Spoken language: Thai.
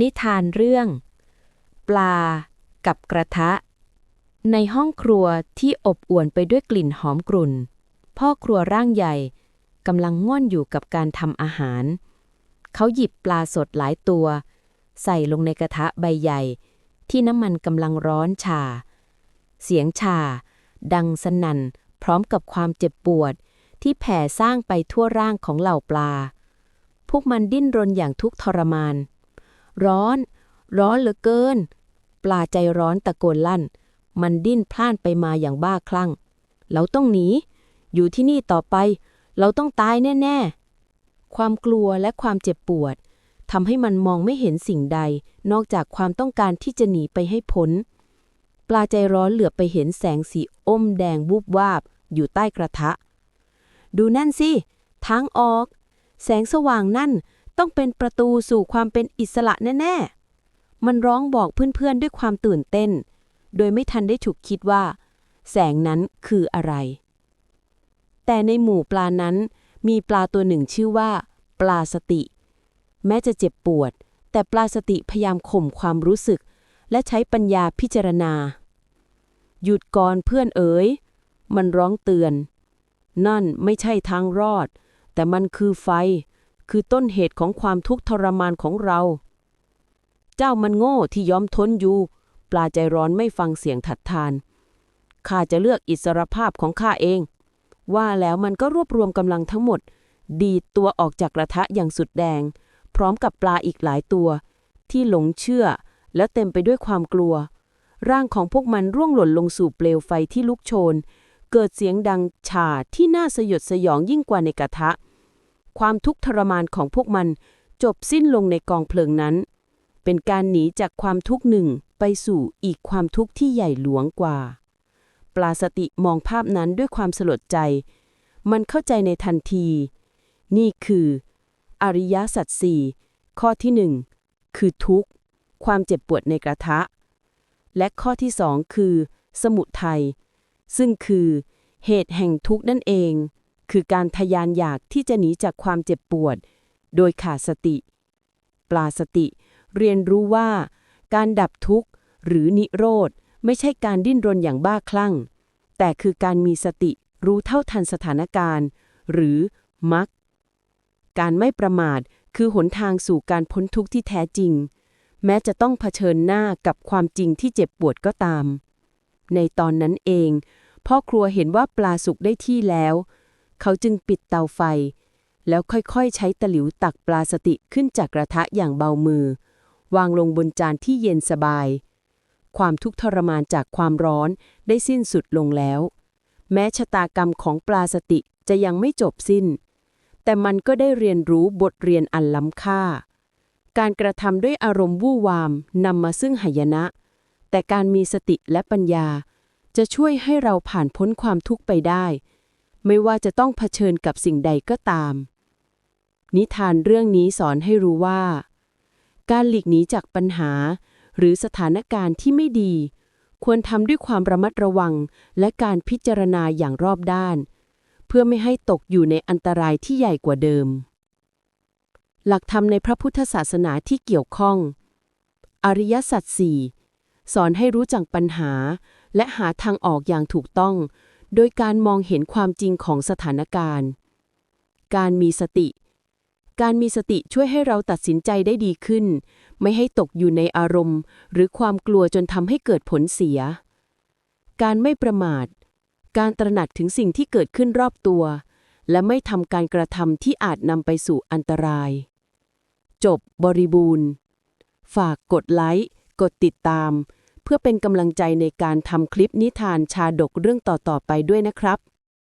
นิทานเรื่อง ปลากับกระทะ ในห้องครัวที่อบอวลไปด้วยกลิ่นหอมกรุ่น พ่อครัวร่างใหญ่กำลังง่วนอยู่กับการทำอาหาร เขาหยิบปลาสดหลายตัว ใส่ลงในกระทะใบใหญ่ ที่น้ำมันกำลังร้อนชา เสียงชา ดังสนั่นพร้อมกับความเจ็บปวดที่แผ่สร้างไปทั่วร่างของเหล่าปลา พวกมันดิ้นรนอย่างทุกข์ทรมาน ร้อน ร้อนเหลือเกิน ปลาใจร้อนตะโกนลั่น มันดิ้นพล่านไปมาอย่างบ้าคลั่ง เราต้องหนี อยู่ที่นี่ต่อไป เราต้องตายแน่ ๆ ความกลัวและความเจ็บปวดทำให้มันมองไม่เห็นสิ่งใด นอกจากความต้องการที่จะหนีไปให้พ้น ปลาใจร้อนเหลือไปเห็นแสงสีอมแดงวูบวาบ อยู่ใต้กระทะ ดูนั่นสิ ทางออก แสงสว่างนั่น ต้องเป็นประตูสู่ความเป็นอิสระแน่ ๆ มันร้องบอกเพื่อนๆด้วยความตื่นเต้น โดยไม่ทันได้ฉุกคิดว่า แสงนั้นคืออะไร แต่ในหมู่ปลานั้นมีปลาตัวหนึ่งชื่อว่า ปลาสติ แม้จะเจ็บปวด แต่ปลาสติพยายามข่มความรู้สึก และใช้ปัญญาพิจารณา หยุดก่อนเพื่อนเอ๋ย มันร้องเตือน นั่นไม่ใช่ทางรอด แต่มันคือไฟ คือต้นเหตุของความทุกข์ทรมานของเรา เจ้ามันโง่ที่ยอมทนอยู่ ปลาใจร้อนไม่ฟังเสียงถัดทาน ข้าจะเลือกอิสรภาพของข้าเอง ว่าแล้วมันก็รวบรวมกำลังทั้งหมด ดีดตัวออกจากกระทะอย่างสุดแดง พร้อมกับปลาอีกหลายตัว ที่หลงเชื่อ และเต็มไปด้วยความกลัว ร่างของพวกมันร่วงหล่นลงสู่เปลวไฟที่ลุกโชน เกิดเสียงดังฉาที่น่าสยดสยองยิ่งกว่าในกระทะ ความทุกข์ทรมานของพวกมัน จบสิ้นลงในกองเพลิงนั้น เป็นการหนีจากความทุกข์หนึ่งไปสู่อีกความทุกข์ที่ใหญ่หลวงกว่า ปลาสติมองภาพนั้นด้วยความสลดใจ มันเข้าใจในทันที นี่คือ อริยสัจสี่ข้อที่หนึ่งคือทุกข์ ความเจ็บปวดในกระทะ และข้อที่สองคือ สมุทัยซึ่งคือ เหตุแห่งทุกข์นั่นเอง คือการทยานอยากที่จะหนีจากความเจ็บปวด โดยขาดสติ ปลาสติ เรียนรู้ว่า การดับทุกข์หรือนิโรธ ไม่ใช่การดิ้นรนอย่างบ้าคลั่ง แต่คือการมีสติรู้เท่าทันสถานการณ์ หรือมัก การไม่ประมาทคือหนทางสู่การพ้นทุกข์ที่แท้จริง แม้จะต้องเผชิญหน้ากับความจริงที่เจ็บปวดก็ตาม ในตอนนั้นเอง พ่อครัวเห็นว่าปลาสุกได้ที่แล้ว เขาจึงปิดเตาไฟ แล้วค่อยๆ ใช้ตะหลิวตักปลาสติขึ้นจากกระทะอย่างเบามือ วางลงบนจานที่เย็นสบาย ความทุกข์ทรมานจากความร้อนได้สิ้นสุดลงแล้ว แม้ชะตากรรมของปลาสติจะยังไม่จบสิ้น แต่มันก็ได้เรียนรู้บทเรียนอันล้ำค่า การกระทำด้วยอารมณ์วู่วามนำมาซึ่งหายนะ แต่การมีสติและปัญญาจะช่วยให้เราผ่านพ้นความทุกข์ไปได้ ไม่ว่าจะต้องเผชิญกับสิ่งใดก็ตาม นิทานเรื่องนี้สอนให้รู้ว่า การหลีกหนีจากปัญหา หรือสถานการณ์ที่ไม่ดี ควรทำด้วยความระมัดระวัง และการพิจารณาอย่างรอบด้าน เพื่อไม่ให้ตกอยู่ในอันตรายที่ใหญ่กว่าเดิม หลักธรรมในพระพุทธศาสนาที่เกี่ยวข้อง อริยสัจสี่สอนให้รู้จักปัญหา และหาทางออกอย่างถูกต้อง โดยการมองเห็นความจริงของสถานการณ์ การมีสติ การมีสติช่วยให้เราตัดสินใจได้ดีขึ้น ไม่ให้ตกอยู่ในอารมณ์ หรือความกลัวจนทำให้เกิดผลเสีย การไม่ประมาท การตระหนักถึงสิ่งที่เกิดขึ้นรอบตัว และไม่ทำการกระทำที่อาจนำไปสู่อันตราย จบบริบูรณ์ ฝากกดไลค์ กดติดตาม เพื่อเป็นกำลังใจในการทำคลิปนิทานชาดกเรื่องต่อๆไปด้วยนะครับ